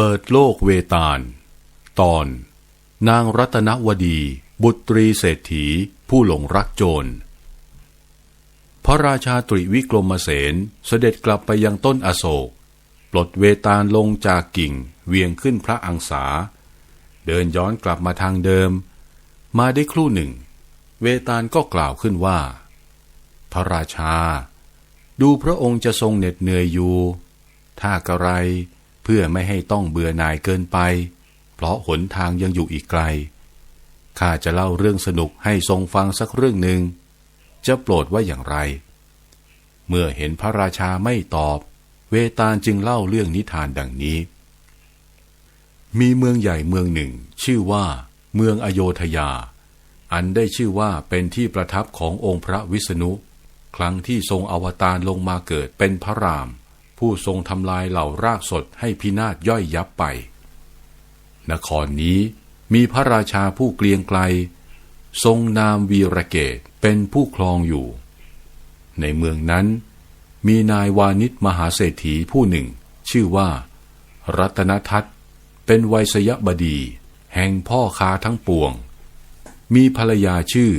เปิดโลกเวตาล ตอน นางรัตนวดี บุตรีเศรษฐี ผู้หลงรักโจร พระราชาตริวิกรมเสนเสด็จกลับไปยังต้นอโศก ปลดเวตาลลงจากกิ่ง เวียงขึ้นพระอังสา เดินย้อนกลับมาทางเดิม มาได้ครู่หนึ่ง เวตาลก็กล่าวขึ้นว่า พระราชา ดูพระองค์จะทรงเหน็ดเหนื่อยอยู่ ถ้ากระไร พื่อไม่ให้ต้องเบื่อหน่ายเกินไป เพราะหนทางยังอยู่อีกไกล ข้าจะเล่าเรื่องสนุกให้ทรงฟังสักเรื่องหนึ่ง จะโปรดว่าอย่างไร เมื่อเห็นพระราชาไม่ตอบ เวตาลจึงเล่าเรื่องนิทานดังนี้ มีเมืองใหญ่เมืองหนึ่ง ชื่อว่า เมืองอโยธยา อันได้ชื่อว่าเป็นที่ประทับขององค์พระวิษณุ ครั้งที่ทรงอวตารลงมาเกิดเป็นพระราม ผู้ทรงทำลายเหล่ารากสดให้พินาศย่อยยับไป นครนี้มีพระราชาผู้เกลียงไกล ทรงนามวีระเกตเป็นผู้ครองอยู่ ในเมืองนั้น มีนายวานิชมหาเศรษฐีผู้หนึ่ง ชื่อว่า รัตนทัตเป็นไวยสยบดี แห่งพ่อค้าทั้งปวง มีภรรยาชื่อ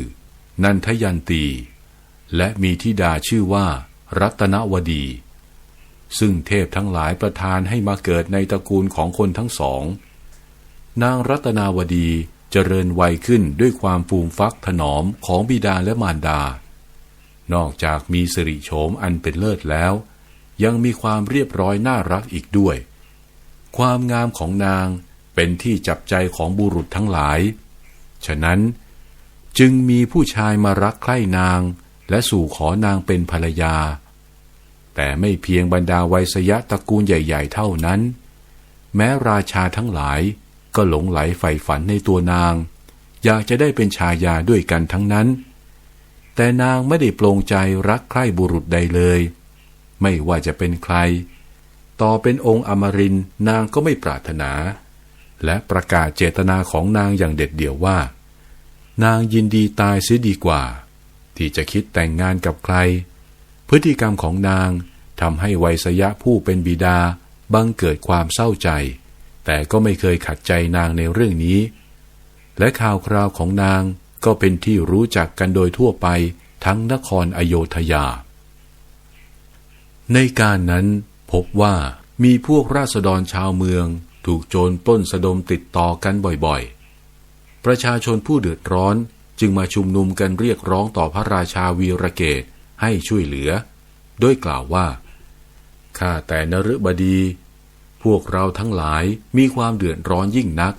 นันทยันตี และมีธิดาชื่อว่า รัตนวดี ซึ่งเทพทั้งหลายประทานให้มาเกิดในตระกูลของคนทั้งสอง นางรัตนาวดีเจริญวัยขึ้นด้วยความฟูมฟักถนอมของบิดาและมารดา นอกจากมีสิริโฉมอันเป็นเลิศแล้ว ยังมีความเรียบร้อยน่ารักอีกด้วย ความงามของนางเป็นที่จับใจของบุรุษทั้งหลาย ฉะนั้นจึงมีผู้ชายมารักใคร่นางและสู่ขอนางเป็นภรรยา แต่ไม่เพียงบรรดาไวยสยะตระกูลใหญ่ ๆ เท่านั้น แม้ราชาทั้งหลายก็หลงไหลใฝ่ฝันในตัวนาง อยากจะได้เป็นชายาด้วยกันทั้งนั้น แต่นางไม่ได้ปลงใจรักใคร่บุรุษใดเลย ไม่ว่าจะเป็นใคร ต่อเป็นองค์อมรินนางก็ไม่ปรารถนา และประกาศเจตนาของนางอย่างเด็ดเดี่ยวว่า นางยินดีตายเสียดีกว่า ที่จะคิดแต่งงานกับใคร พฤติกรรมของนางทำให้ไวยสยะผู้เป็นบิดาบังเกิดความเศร้าใจ แต่ก็ไม่เคยขัดใจนางในเรื่องนี้ และข่าวคราวของนางก็เป็นที่รู้จักกันโดยทั่วไปทั้งนครอโยธยา ในการนั้นพบว่ามีพวกราษฎรชาวเมือง ถูกโจรปล้นสะดมติดต่อกันบ่อยๆ ประชาชนผู้เดือดร้อนจึงมาชุมนุมกันเรียกร้องต่อพระราชาวีระเกต ให้ช่วยเหลือ โดยกล่าวว่า ข้าแต่นฤบดี พวกเราทั้งหลายมีความเดือดร้อนยิ่งนัก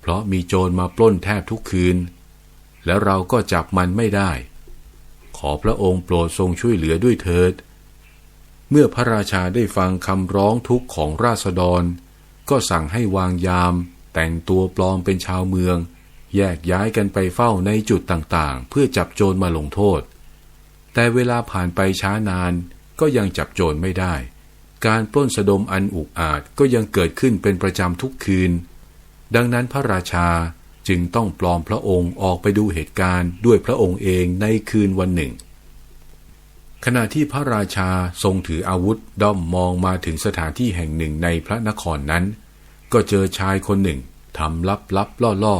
เพราะมีโจรมาปล้นแทบทุกคืน และเราก็จับมันไม่ได้ ขอพระองค์โปรดทรงช่วยเหลือด้วยเถิด เมื่อพระราชาได้ฟังคำร้องทุกข์ของราษฎร ก็สั่งให้วางยาม แต่งตัวปลอมเป็นชาวเมืองแยกย้ายกันไปเฝ้าในจุดต่างๆ เพื่อจับโจรมาลงโทษ แต่เวลาผ่านไปช้านานก็ยังจับโจรไม่ได้ การปล้นสะดมอันอุกอาจก็ยังเกิดขึ้นเป็นประจำทุกคืน ดังนั้นพระราชาจึงต้องปลอมพระองค์ออกไปดูเหตุการณ์ด้วยพระองค์เองในคืนวันหนึ่ง ขณะที่พระราชาทรงถืออาวุธด้อมมองมาถึงสถานที่แห่งหนึ่งในพระนครนั้น ก็เจอชายคนหนึ่งทำลับลับล่อล่อ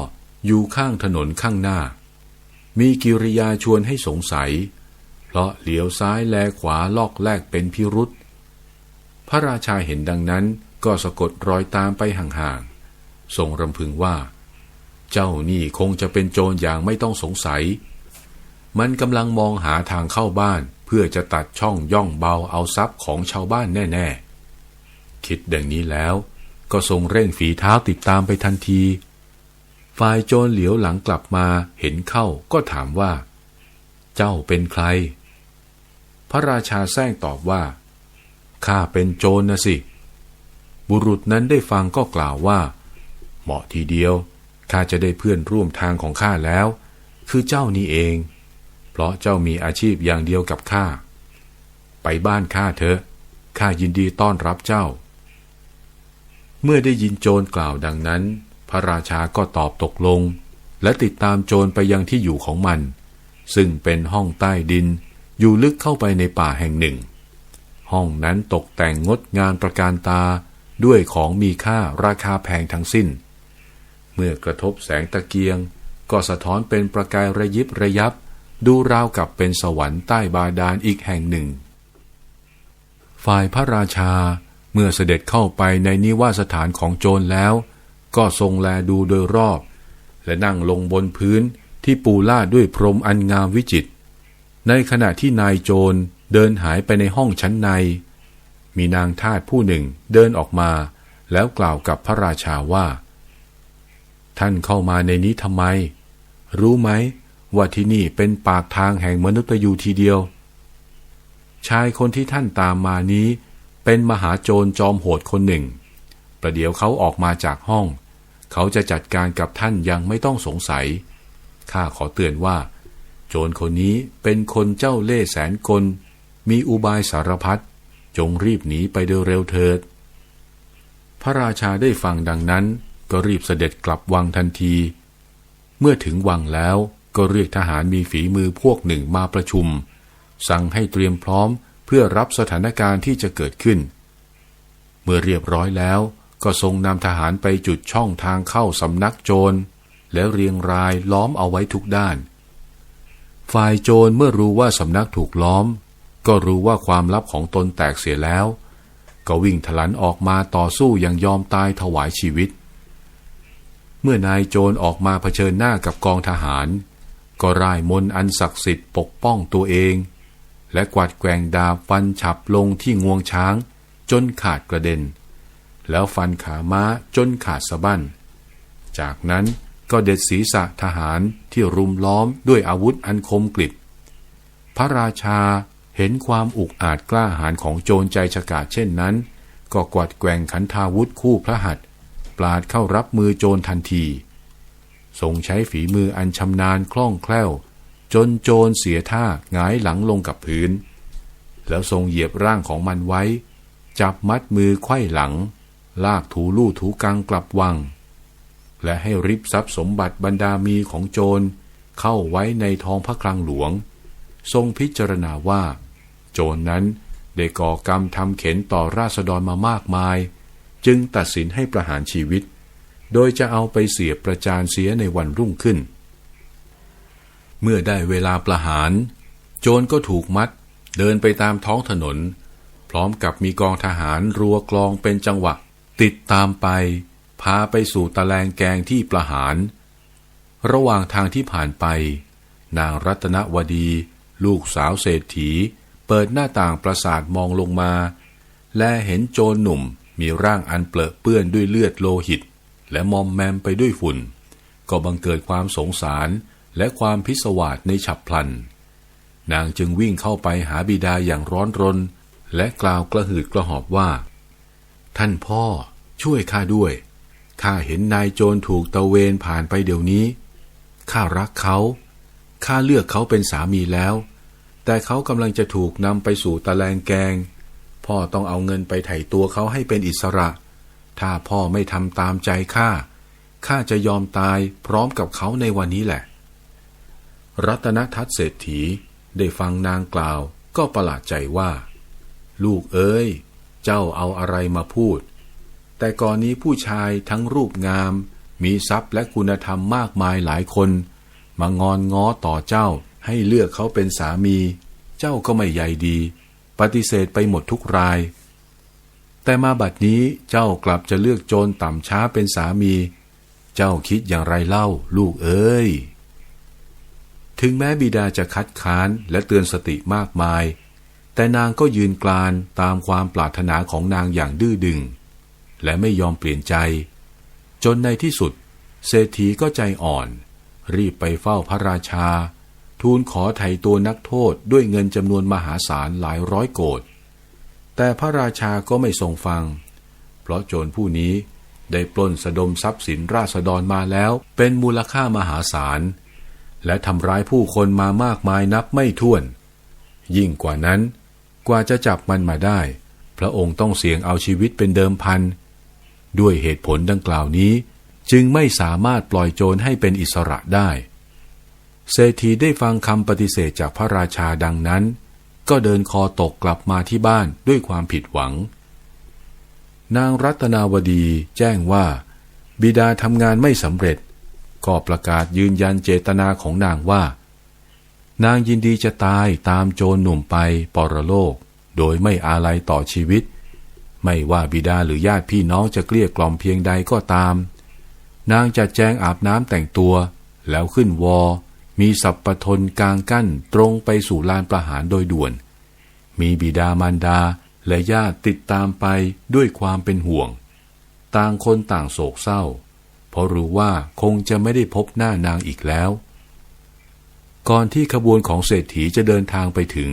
อยู่ข้างถนนข้างหน้า มีกิริยาชวนให้สงสัย เพราะเหลียวซ้ายแลขวาลอกแลกเป็นพิรุษพระราชาเห็นดังนั้นก็สะกดรอยตามไปห่างๆ ทรงรำพึงว่า เจ้านี่คงจะเป็นโจรอย่างไม่ต้องสงสัย มันกำลังมองหาทางเข้าบ้านเพื่อจะตัดช่องย่องเบาเอาทรัพย์ของชาวบ้านแน่ๆ คิดดังนี้แล้วก็ทรงเร่งฝีเท้าติดตามไปทันที ฝ่ายโจรเหลียวหลังกลับมาเห็นเข้าก็ถามว่า เจ้าเป็นใคร พระราชาแซงตอบว่า ข้าเป็นโจรนะสิ บุรุษนั้นได้ฟังก็กล่าวว่า เหมาะทีเดียว ข้าจะได้เพื่อนร่วมทางของข้าแล้ว คือเจ้านี่เอง เพราะเจ้ามีอาชีพอย่างเดียวกับข้า ไปบ้านข้าเถอะ ข้ายินดีต้อนรับเจ้า เมื่อได้ยินโจรกล่าวดังนั้น พระราชาก็ตอบตกลง และติดตามโจรไปยังที่อยู่ของมัน ซึ่งเป็นห้องใต้ดิน อยู่ลึกเข้าไปในป่าแห่งหนึ่ง ห้องนั้นตกแต่งงดงานประการตาด้วยของมีค่าราคาแพงทั้งสิ้น เมื่อกระทบแสงตะเกียง ก็สะท้อนเป็นประกายระยิบระยับ ดูราวกับเป็นสวรรค์ใต้บาดาลอีกแห่งหนึ่ง ฝ่ายพระราชาเมื่อเสด็จเข้าไปในนิวาสถานของโจรแล้ว ก็ทรงแลดูโดยรอบ และนั่งลงบนพื้นที่ปูลาดด้วยพรมอันงามวิจิตร ในขณะที่นายโจรเดินหายไปในห้องชั้นใน มีนางทาสผู้หนึ่งเดินออกมา แล้วกล่าวกับพระราชาว่า ท่านเข้ามาในนี้ทำไม รู้ไหมว่าที่นี่เป็นปากทางแห่งมนุษย์ยูทีเดียว ชายคนที่ท่านตามมานี้ เป็นมหาโจรจอมโหดคนหนึ่ง ประเดี๋ยวเขาออกมาจากห้อง เขาจะจัดการกับท่านยังไม่ต้องสงสัย ข้าขอเตือนว่า โจรคนนี้เป็นคนเจ้าเล่ห์แสนกล มีอุบายสารพัดจงรีบหนีไปโดยเร็วเถิด พระราชาได้ฟังดังนั้น ก็รีบเสด็จกลับวังทันที เมื่อถึงวังแล้วก็เรียกทหารมีฝีมือพวกหนึ่งมาประชุม สั่งให้เตรียมพร้อมเพื่อรับสถานการณ์ที่จะเกิดขึ้น เมื่อเรียบร้อยแล้วก็ทรงนำทหารไปจุดช่องทางเข้าสำนักโจร แล้วเรียงรายล้อมเอาไว้ทุกด้าน ฝ่ายโจรเมื่อรู้ว่าสำนักถูกล้อม ก็รู้ว่าความลับของตนแตกเสียแล้ว ก็วิ่งทะลันออกมาต่อสู้อย่างยอมตายถวายชีวิต เมื่อนายโจรออกมาเผชิญหน้ากับกองทหาร ก็ร่ายมนอันศักดิ์สิทธิ์ปกป้องตัวเอง และกวาดแกว่งดาบฟันฉับลงที่งวงช้าง จนขาดกระเด็น แล้วฟันขาม้าจนขาดสะบั้น จากนั้น ก็เด็ดศีรษะทหารที่รุมล้อมด้วยอาวุธอันคมกริบ พระราชาเห็นความอุกอาจกล้าหาญของโจรใจฉกาจเช่นนั้น ก็กวาดแกว่งขันธาวุธคู่พระหัตถ์ปราดเข้ารับมือโจรทันที ทรงใช้ฝีมืออันชำนาญคล่องแคล่ว จนโจรเสียท่าหงายหลังลงกับพื้น แล้วทรงเหยียบร่างของมันไว้ จับมัดมือไขว้หลัง ลากถูลู่ถูกังกลับวัง และให้ริบทรัพย์สมบัติบรรดามีของโจร เข้าไว้ในท้องพระคลังหลวง ทรงพิจารณาว่า โจรนั้นได้ก่อกรรมทำเข็นต่อราษฎรมามากมาย จึงตัดสินให้ประหารชีวิต โดยจะเอาไปเสียประจานเสียในวันรุ่งขึ้น เมื่อได้เวลาประหาร โจรก็ถูกมัด เดินไปตามท้องถนน พร้อมกับมีกองทหารรัวกลองเป็นจังหวะ ติดตามไป พาไปสู่ตะแลงแกงที่ประหาร ระหว่างทางที่ผ่านไป นางรัตนวดี ลูกสาวเศรษฐี เปิดหน้าต่างปราสาทมองลงมา และเห็นโจรหนุ่มมีร่างอันเปลอะเปื้อนด้วยเลือดโลหิต และมอมแมมไปด้วยฝุ่น ก็บังเกิดความสงสารและความพิศวาสในฉับพลัน นางจึงวิ่งเข้าไปหาบิดาอย่างร้อนรน และกล่าวกระหืดกระหอบว่า ท่านพ่อช่วยข้าด้วย ข้าเห็นนายโจรถูกตะเวนผ่านไปเดี๋ยวนี้ ข้ารักเขา ข้าเลือกเขาเป็นสามีแล้ว แต่เขากำลังจะถูกนำไปสู่ตะแลงแกง พ่อต้องเอาเงินไปไถ่ตัวเขาให้เป็นอิสระ ถ้าพ่อไม่ทำตามใจข้า ข้าจะยอมตายพร้อมกับเขาในวันนี้แหละ รัตนทัศเศรษฐีได้ฟังนางกล่าวก็ประหลาดใจว่า ลูกเอ้ย เจ้าเอาอะไรมาพูด แต่ก่อนนี้ผู้ชายทั้งรูปงาม มีทรัพย์และคุณธรรมมากมายหลายคน มางอนง้อต่อเจ้าให้เลือกเขาเป็นสามี เจ้าก็ไม่ใยดี ปฏิเสธไปหมดทุกราย แต่มาบัดนี้เจ้ากลับจะเลือกโจรต่ำช้าเป็นสามี เจ้าคิดอย่างไรเล่า ลูกเอ้ย ถึงแม้บิดาจะคัดค้านและเตือนสติมากมาย แต่นางก็ยืนกลานตามความปรารถนาของนางอย่างดื้อดึง และไม่ยอมเปลี่ยนใจ จนในที่สุด เศรษฐีก็ใจอ่อน รีบไปเฝ้าพระราชา ทูลขอไถ่ตัวนักโทษด้วยเงินจำนวนมหาศาลหลายร้อยโกดแต่พระราชาก็ไม่ทรงฟัง เพราะโจรผู้นี้ได้ปล้นสะดมทรัพย์สินราษฎรมาแล้วเป็นมูลค่ามหาศาล และทำร้ายผู้คนมามากมายนับไม่ถ้วน ยิ่งกว่านั้น กว่าจะจับมันมาได้ พระองค์ต้องเสี่ยงเอาชีวิตเป็นเดิมพัน ด้วยเหตุผลดังกล่าวนี้ จึงไม่สามารถปล่อยโจรให้เป็นอิสระได้เศรษฐีได้ฟังคำปฏิเสธจากพระราชาดังนั้น ก็เดินคอตกกลับมาที่บ้านด้วยความผิดหวัง นางรัตนาวดีแจ้งว่า บิดาทำงานไม่สำเร็จ ก็ประกาศยืนยันเจตนาของนางว่า นางยินดีจะตายตามโจรหนุ่มไปปรโลก โดยไม่อาลัยต่อชีวิต ไม่ว่าบิดาหรือญาติพี่น้องจะเกลี้ยกล่อมเพียงใดก็ตาม นางจะแจงอาบน้ำแต่งตัว แล้วขึ้นวอ มีสับปทนกลางกั้นตรงไปสู่ลานประหารโดยด่วน มีบิดามารดาและญาติติดตามไปด้วยความเป็นห่วง ต่างคนต่างโศกเศร้า เพราะรู้ว่าคงจะไม่ได้พบหน้านางอีกแล้ว ก่อนที่ขบวนของเศรษฐีจะเดินทางไปถึง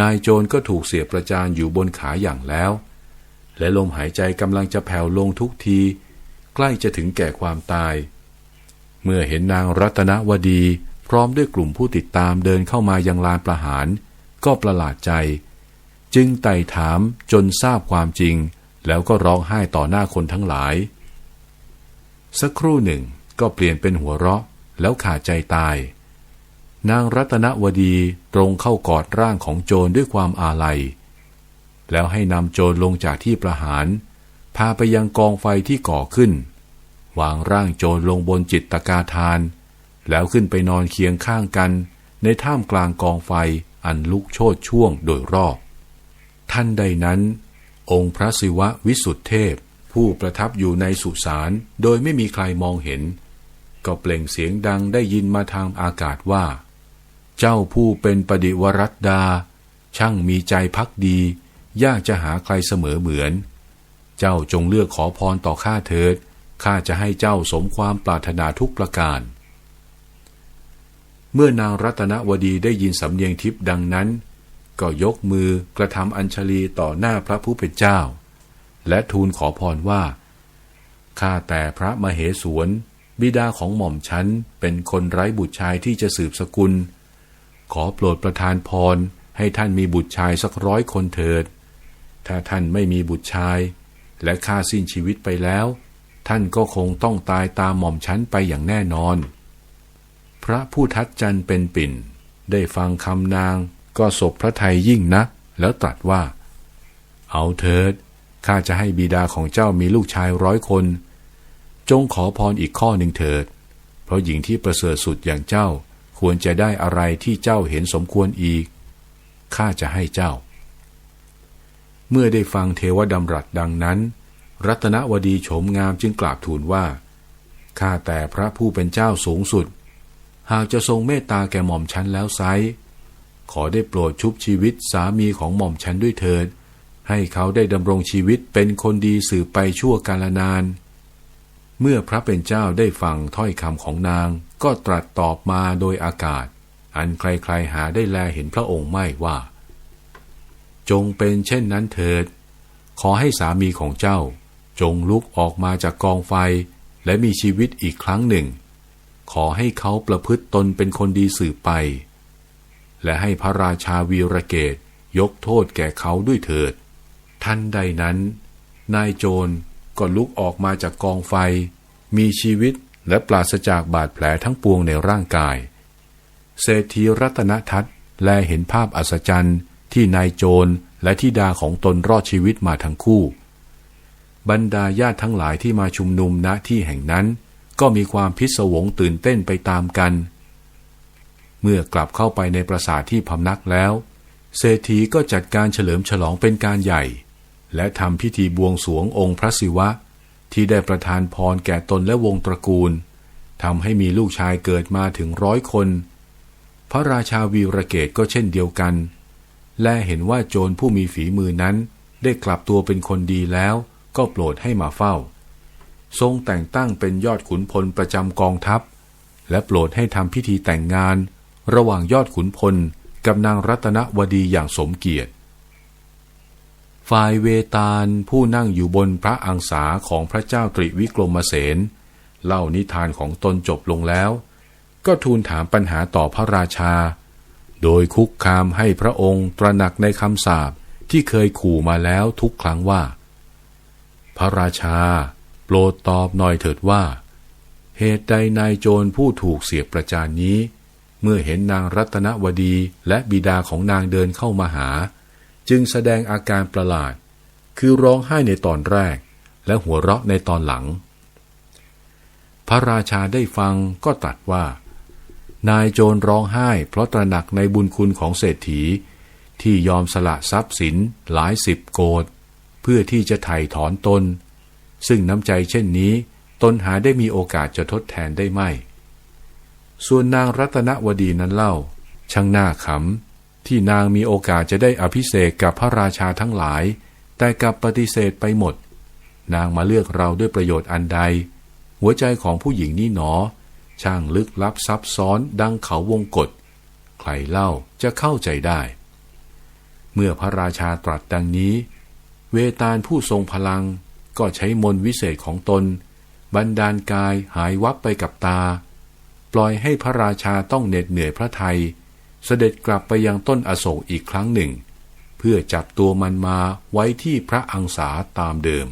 นายโจรก็ถูกเสียประจานอยู่บนขาอย่างแล้ว และลมหายใจกำลังจะแผ่วลงทุกที ใกล้จะถึงแก่ความตาย เมื่อเห็นนางรัตนวดี พร้อมด้วยกลุ่มผู้ติดตามเดินเข้ามายังลานประหาร ก็ประหลาดใจ จึงไต่ถามจนทราบความจริง แล้วก็ร้องไห้ต่อหน้าคนทั้งหลาย สักครู่หนึ่งก็เปลี่ยนเป็นหัวเราะ แล้วขาดใจตาย นางรัตนวดีตรงเข้ากอดร่างของโจรด้วยความอาลัย แล้วให้นำโจรลงจากที่ประหาร พาไปยังกองไฟที่ก่อขึ้น วางร่างโจรลงบนจิตตกาทาน แล้วขึ้นไปนอนเคียงข้างกันในท่ามกลางกองไฟอันลุกโชดช่วงโดยรอบ ท่านใดนั้น องค์พระศิวะวิสุทธเทพ ผู้ประทับอยู่ในสุสานโดยไม่มีใครมองเห็น ก็เปล่งเสียงดังได้ยินมาทางอากาศว่า เจ้าผู้เป็นปฏิวรัตดา ช่างมีใจพักดี ยากจะหาใครเสมอเหมือน เจ้าจงเลือกขอพรต่อข้าเถิด ข้าจะให้เจ้าสมความปรารถนาทุกประการ เมื่อนางรัตนวดีได้ยินสำเนียงทิพย์ดังนั้น ก็ยกมือกระทำอัญชลีต่อหน้าพระผู้เป็นเจ้า และทูลขอพรว่า ข้าแต่พระมเหสวนบิดาของหม่อมฉันเป็นคนไร้บุตรชายที่จะสืบสกุล ขอโปรดประทานพรให้ท่านมีบุตรชายสักร้อยคนเถิด ถ้าท่านไม่มีบุตรชาย และข้าสิ้นชีวิตไปแล้ว ท่านก็คงต้องตายตามหม่อมฉันไปอย่างแน่นอน พระผู้ทัดจันเป็นปิ่น ได้ฟังคำนางก็ศพพระไทยยิ่งนัก แล้วตรัสว่า เอาเถิดข้าจะให้บิดาของเจ้ามีลูกชายร้อยคน จงขอพรอีกข้อหนึ่งเถิด เพราะหญิงที่ประเสริฐสุดอย่างเจ้าควรจะได้อะไรที่เจ้าเห็นสมควรอีกข้าจะให้เจ้า เมื่อได้ฟังเทวดำรัสดังนั้น รัตนวดีโฉมงามจึงกราบทูลว่า ข้าแต่พระผู้เป็นเจ้าสูงสุด หากจะทรงเมตตาแก่หม่อมฉันแล้วไซขอได้โปรดชุบชีวิตสามีของหม่อมฉันด้วยเถิด ให้เขาได้ดำรงชีวิตเป็นคนดีสืบไปชั่วกาลนาน เมื่อพระเป็นเจ้าได้ฟังถ้อยคำของนาง ก็ตรัสตอบมาโดยอากาศ อันใครๆหาได้แลเห็นพระองค์ไม่ว่า จงเป็นเช่นนั้นเถิด ขอให้สามีของเจ้า จงลุกออกมาจากกองไฟ และมีชีวิตอีกครั้งหนึ่ง ขอให้เขาประพฤติตนเป็นคนดีสืบไป และให้พระราชาวีรเกตยกโทษแก่เขาด้วยเถิดท่านใดนั้น นายโจรก็ลุกออกมาจากกองไฟ มีชีวิตและปราศจากบาดแผลทั้งปวงในร่างกาย เศรษฐีรัตนทัตแลเห็นภาพอัศจรรย์ ที่นายโจรและที่ดาของตนรอดชีวิตมาทั้งคู่ บรรดาญาติทั้งหลายที่มาชุมนุมณที่แห่งนั้น ก็มีความพิศวงตื่นเต้นไปตามกัน เมื่อกลับเข้าไปในปราสาทที่พำนักแล้ว เศรษฐีก็จัดการเฉลิมฉลองเป็นการใหญ่ และทำพิธีบวงสวงองค์พระศิวะ ที่ได้ประทานพรแก่ตนและวงตระกูลทำให้มีลูกชายเกิดมาถึงร้อยคน พระราชาวีรเกตก็เช่นเดียวกัน และเห็นว่าโจรผู้มีฝีมือนั้น ได้กลับตัวเป็นคนดีแล้ว ก็โปรดให้มาเฝ้า ทรงแต่งตั้งเป็นยอดขุนพลประจำกองทัพ และโปรดให้ทำพิธีแต่งงาน ระหว่างยอดขุนพลกับนางรัตนวดีอย่างสมเกียรติ ฝ่ายเวตาลผู้นั่งอยู่บนพระอังสาของพระเจ้าตริวิกรมเสนเล่านิทานของตนจบลงแล้ว ก็ทูลถามปัญหาต่อพระราชา โดยคุกคามให้พระองค์ตระหนักในคำสาปที่เคยขู่มาแล้วทุกครั้งว่า พระราชา โปรดตอบหน่อยเถิดว่า เหตุใดนายโจรผู้ถูกเสียบประจานนี้ เมื่อเห็นนางรัตนวดีและบิดาของนางเดินเข้ามาหา จึงแสดงอาการประหลาด คือร้องไห้ในตอนแรก และหัวเราะในตอนหลัง พระราชาได้ฟังก็ตรัสว่า นายโจรร้องไห้เพราะตระหนักในบุญคุณของเศรษฐี ที่ยอมสละทรัพย์สินหลายสิบโกดเพื่อที่จะไถ่ถอนตน ซึ่งน้ำใจเช่นนี้ ตนหาได้มีโอกาสจะทดแทนได้ไม่ ส่วนนางรัตนวดีนั้นเล่า ช่างน่าขำ ที่นางมีโอกาสจะได้อภิเษกกับพระราชาทั้งหลาย แต่กลับปฏิเสธไปหมด นางมาเลือกเราด้วยประโยชน์อันใด หัวใจของผู้หญิงนี่หนอ ช่างลึกลับซับซ้อนดังเขาวงกฏใครเล่าจะเข้าใจได้ เมื่อพระราชาตรัสดังนี้ เวตาลผู้ทรงพลังก็ใช้มนวิเศษของตน บันดาลกายหายวับไปกับตา ปล่อยให้พระราชาต้องเหน็ดเหนื่อยพระไทย เสด็จกลับไปยังต้นอโศกอีกครั้งหนึ่ง เพื่อจับตัวมันมาไว้ที่พระอังสาตามเดิม